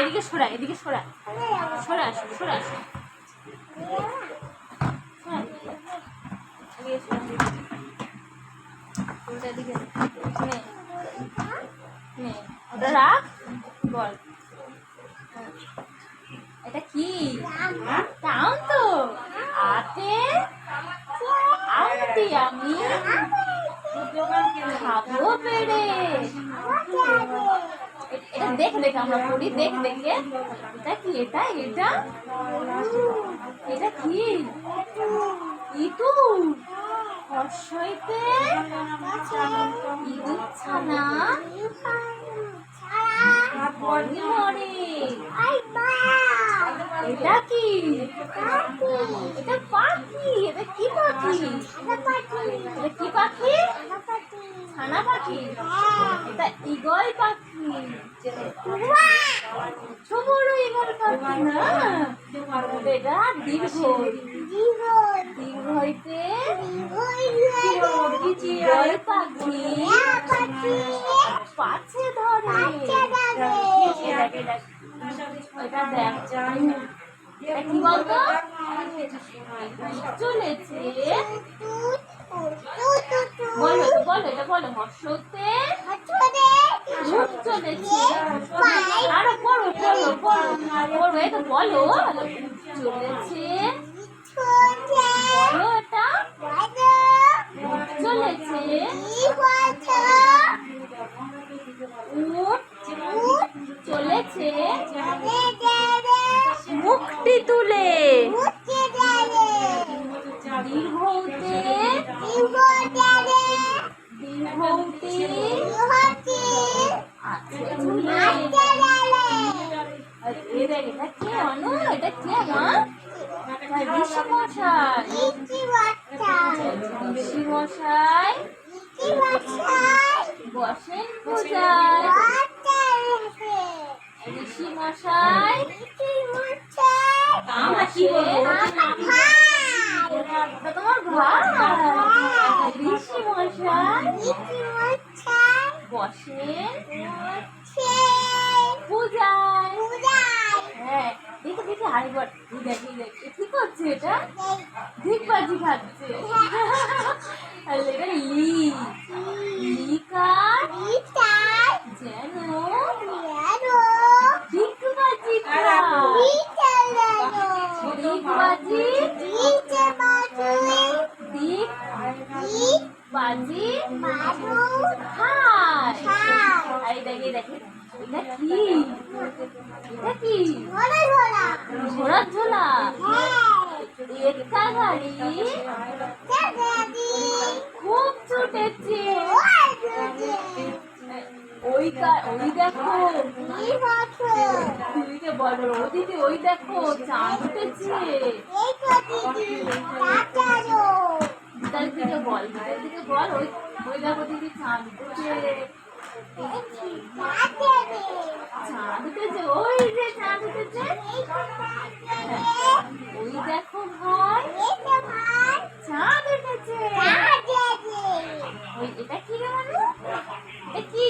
এদিকে সরা এদিকে সরা সরা সরা। ওটা। নে। ওটা রাখ, বল এটা কি আম তো আতে আমটি আমি খাব পেড়ে এটা দেখ দেখে আমরা পড়ি দেখ দেখে। এটা কি এটা? এটা? এটা কি? ইতু হর্ষইতে? ইঁদুর ছানা? মরে এটা পাখি এটা কি পাখি? এটা কি পাখি? ছানা পাখি। এটা ইগল পাখি। ছোট বড় ইগল পাখি না? এটা দীর্ঘ। দীর্ঘইতে ইগল পাখি। পাছে ধরে। দেখ, দেখ, দেখ। এটা দেখ। এটা কি চলেছে বলো এটা বলো চলেছে আরও পড়ো বলো চলেছে চলেছে মুখটি তুলে দীর্ঘতে দীর্ঘতে আছে ঝুলে আর এ দেখ এটা কে অনু এটা কে মা ঋষি মশাই ঋষি মশাই বসেন পূজায় ঋষি মশাই তোমার ভাই ঋষি মশাই বসেন পূজায়। হ্যাঁ দেখে দেখে হাড়ি দেখ কি করছে এটা? ধিকবাজি খাচ্ছে। আর এটা লি লিকার যেন ধিকবাজি খায় ধিকবাজি দিক বাজি খায় আর এই দেখ এই দেখ এটা কি এটা কি ঘোড়ার ঝোলা। একটা গাড়ি। খুব ছুটেছে ওই ওই দেখো। দিদিকে বলো ও দিদি ওই দেখো, চাঁদ উঠেছে। দিকে বল ওই দেখো দিদি চাঁদ উঠেছে। ওই যে চাঁদ উঠেছে। ওই দেখো ভাই। চাঁদ উঠেছে ওই এটা কি রে মানু এটা কি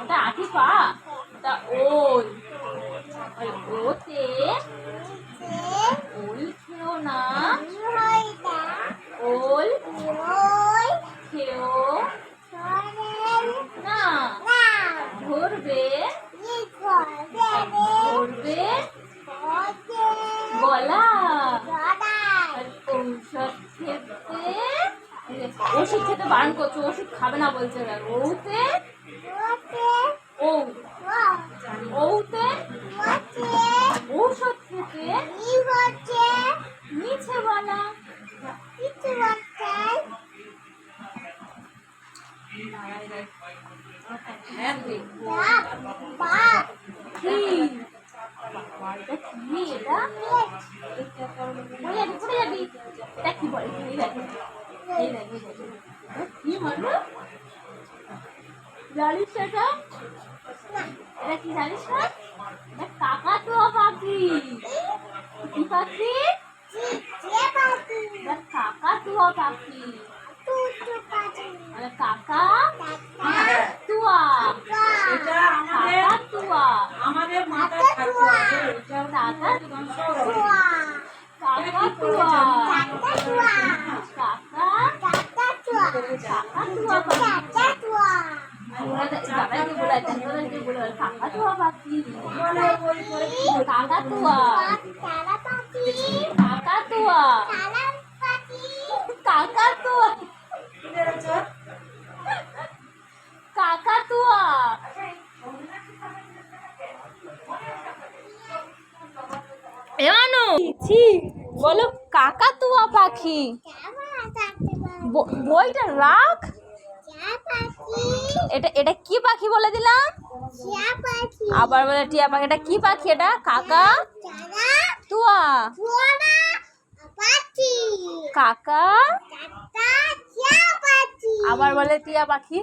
ওটা আঠি পা ওটা ওল ওই ওতে ওল খেও না ওল খেও না ধরবে করবে? গলা ঔষধ খেতে। ওষুধ খেতে বারণ করছে ওষুধ খাবে না বলছে ওতে? ওতে? ও ওতে ঔষধ খেতে মিছে বলা কি এটা কি এটা পড়ে যাবি পড়ে যাবি এটা কি বলে এই দেখ এই দেখ এই দেখ এটা কি বলো জানিস এটা কি জানিস না এটা কাকাতুয়া পাখি কি পাখি কাকাতুয়া পাখি কাকা তুয়া এটা আমাদের কাকাতুয়া আমাদের মাথায় থাকতে হবে এটা কাকা সংস্করণ। কাকাতুয়া কাকা কাকাতুয়া পাখি বাবাকে বলে তাদেরকে বলে কাকাতুয়া পাখি বলে বই করে কি বলছে? কাকাতুয়া কাকাতুয়া কাকাতুয়া কি বেরোচ্ছে? কাকাতুয়া এমানু! ছি বলো কাকাতুয়া পাখি। ব- বইটা রাখ। এটা এটা কি পাখি বলে দিলাম? আবার বলে টিয়া পাখি। এটা কি পাখি এটা? কাকা? তুয়া? কাকা? আবার বলে টিয়া পাখি।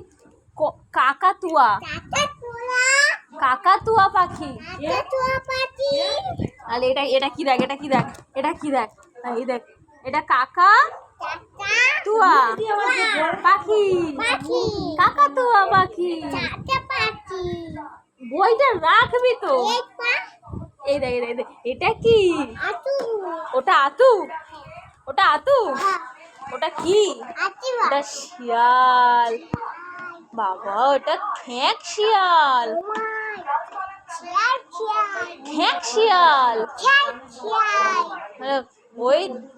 ক- কাকাতুয়া কাকাতুয়া পাখি। তাহলে এটা এটা কি দেখ এটা কি দেখ এটা কি দেখ? এই দেখ এটা কাকা? তুয়া পাখি। কাকাতুয়া পাখি। বইটা রাখবি তো। এই দেখ এই দেখ, এটা কি? ওটা আতু? ওটা আতু? ওটা কি? ওটা শিয়াল। বাবা ওটা খ্যাঁক শিয়াল। খ্যাঁক শিয়াল। ওই